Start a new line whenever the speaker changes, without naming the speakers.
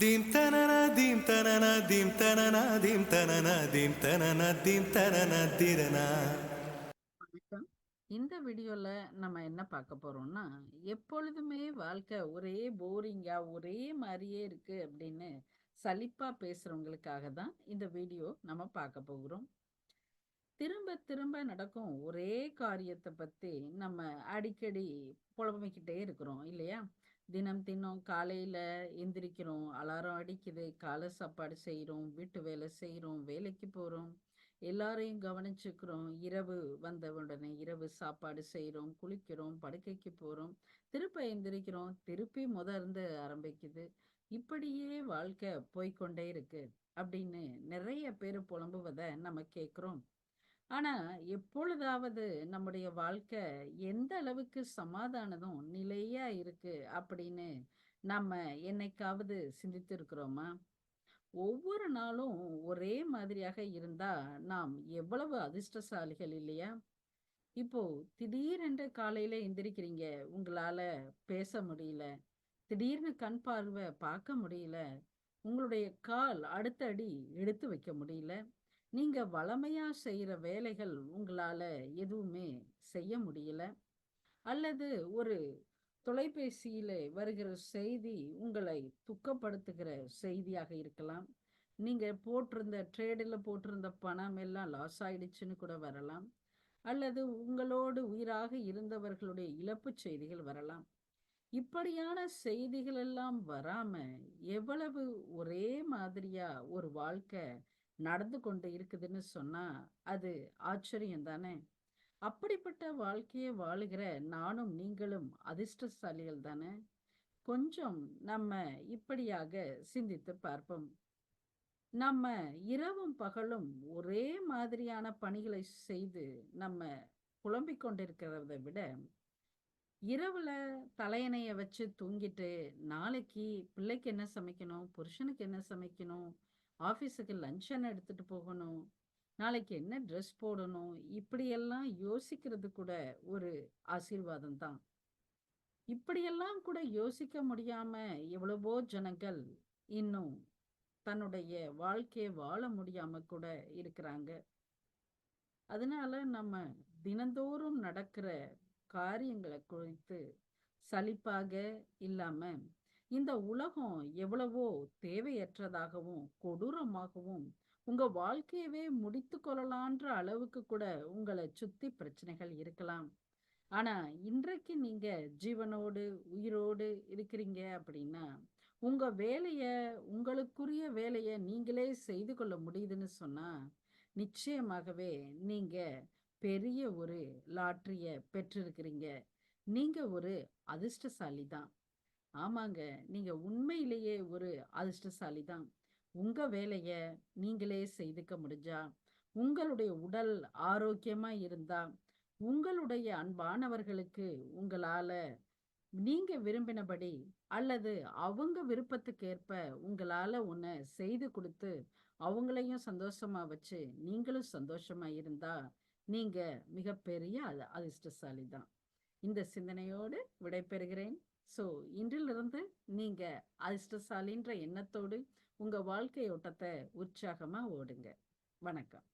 Theme தனன theme தனன theme தனன தீம் தனன தீம் தனன தீம் தனன திரனா
இந்த வீடியோல நம்ம என்ன பார்க்க போறோம்னா, எப்பொழுதுமே வாழ்க்கை ஒரே போரிங்கா, ஒரே மாதிரியே இருக்கு அப்படின்னு சலிப்பா பேசுறவங்களுக்காக தான் இந்த வீடியோ நம்ம பார்க்க போகிறோம். திரும்ப திரும்ப நடக்கும் ஒரே காரியத்தை பத்தி நம்ம அடிக்கடி புலம்பிக்கிட்டே இருக்கிறோம் இல்லையா? தினம் தினம் காலையில் எந்திரிக்கிறோம், அலாரம் அடிக்குது, காலை சாப்பாடு செய்கிறோம் வீட்டு வேலை செய்கிறோம் வேலைக்கு போகிறோம் எல்லாரையும் கவனிச்சுக்கிறோம். இரவு வந்த உடனே இரவு சாப்பாடு செய்கிறோம் குளிக்கிறோம், படுக்கைக்கு போகிறோம் திருப்ப எந்திரிக்கிறோம், திருப்பி முதர்ந்து ஆரம்பிக்குது. இப்படியே வாழ்க்கை போய்க்கொண்டே இருக்கு அப்படின்னு நிறைய பேர் புலம்புவதை நம்ம கேட்குறோம் ஆனா, எப்பொழுதாவது நம்முடைய வாழ்க்கை எந்த அளவுக்கு சமாதானதும் நிலையா இருக்கு அப்படின்னு நம்ம என்னைக்காவது சிந்தித்திருக்கிறோமா? ஒவ்வொரு நாளும் ஒரே மாதிரியாக இருந்தா நாம் எவ்வளவு அதிர்ஷ்டசாலிகள் இல்லையா? இப்போ திடீரென்று காலையில எந்திரிக்கிறீங்க. உங்களால பேச முடியல. திடீர்னு கண் பார்வை பார்க்க முடியல. உங்களுடைய கால் அடுத்த அடி எடுத்து வைக்க முடியல. நீங்க வழமையா செய்யற வேலைகள் உங்களால எதுவுமே செய்ய முடியல. அல்லது ஒரு தொலைபேசியில வருகிற செய்தி உங்களை துக்கப்படுத்துகிற செய்தியாக இருக்கலாம். நீங்க போட்டிருந்த ட்ரேடுல போட்டிருந்த பணம் எல்லாம் லாஸ் ஆயிடுச்சுன்னு கூட வரலாம். அல்லது உங்களோடு உயிராக இருந்தவர்களுடைய இழப்புச் செய்திகள் வரலாம். இப்படியான செய்திகள் எல்லாம் வராம எவ்வளவு ஒரே மாதிரியா ஒரு வாழ்க்கை நடந்து கொண்டு இருக்குதுன்னு சொன்னா, அது ஆச்சரியம் தானே! அப்படிப்பட்ட வாழ்க்கையை வாழுகிற நானும் நீங்களும் அதிர்ஷ்டசாலிகள் தானே! கொஞ்சம் நம்ம இப்படியாக சிந்தித்து பார்ப்போம். நம்ம இரவும் பகலும் ஒரே மாதிரியான பணிகளை செய்து நம்ம புலம்பிக் கொண்டிருக்கிறத விட, இரவுல தலையணைய வச்சு தூங்கிட்டு, நாளைக்கு பிள்ளைக்கு என்ன சமைக்கணும்? புருஷனுக்கு என்ன சமைக்கணும்? ஆஃபீஸுக்கு லஞ்சன் எடுத்துகிட்டு போகணும்? நாளைக்கு என்ன ட்ரெஸ் போடணும்? இப்படியெல்லாம் யோசிக்கிறது கூட ஒரு ஆசீர்வாதம் தான். இப்படியெல்லாம் கூட யோசிக்க முடியாம எவ்வளவோ ஜனங்கள் இன்னும் தன்னுடைய வாழ்க்கையை வாழ முடியாம கூட இருக்கிறாங்க. அதனால நம்ம தினந்தோறும் நடக்கிற காரியங்களை குறித்து சலிப்பாக இல்லாம, இந்த உலகம் எவ்வளவோ தேவையற்றதாகவும், கொடூரமாகவும், உங்க வாழ்க்கையவே முடித்து கொள்ளலான்ற அளவுக்கு கூட உங்களை சுத்தி பிரச்சனைகள் இருக்கலாம். ஆனா, இன்றைக்கு நீங்க ஜீவனோடு, உயிரோடு இருக்கிறீங்க அப்படின்னா, உங்க வேலைய உங்களுக்குரிய வேலைய நீங்களே செய்து கொள்ள முடியுதுன்னு சொன்னா, நிச்சயமாகவே நீங்க பெரிய ஒரு லாட்ரிய பெற்றிருக்கிறீங்க. நீங்க ஒரு அதிர்ஷ்டசாலி தான். ஆமாங்க, நீங்க உண்மையிலேயே ஒரு அதிர்ஷ்டசாலி தான். உங்க வேலைய நீங்களே செய்துக்க முடிஞ்சா, உங்களுடைய உடல் ஆரோக்கியமா இருந்தா, உங்களுடைய அன்பானவர்களுக்கு உங்களால நீங்க விரும்பினபடி அல்லது அவங்க விருப்பத்துக்கேற்ப உங்களால ஒன்ன செய்து கொடுத்து அவங்களையும் சந்தோஷமா வச்சு, நீங்களும் சந்தோஷமா இருந்தா, நீங்க மிகப்பெரிய அதிர்ஷ்டசாலி தான். இந்த சிந்தனையோடு விடைபெறுகிறேன். ஸோ, இன்றிலிருந்து நீங்க அதிர்ஷ்டசாலின்ற எண்ணத்தோடு உங்க வாழ்க்கை ஓட்டத்தை உற்சாகமா ஓடுங்க. வணக்கம்.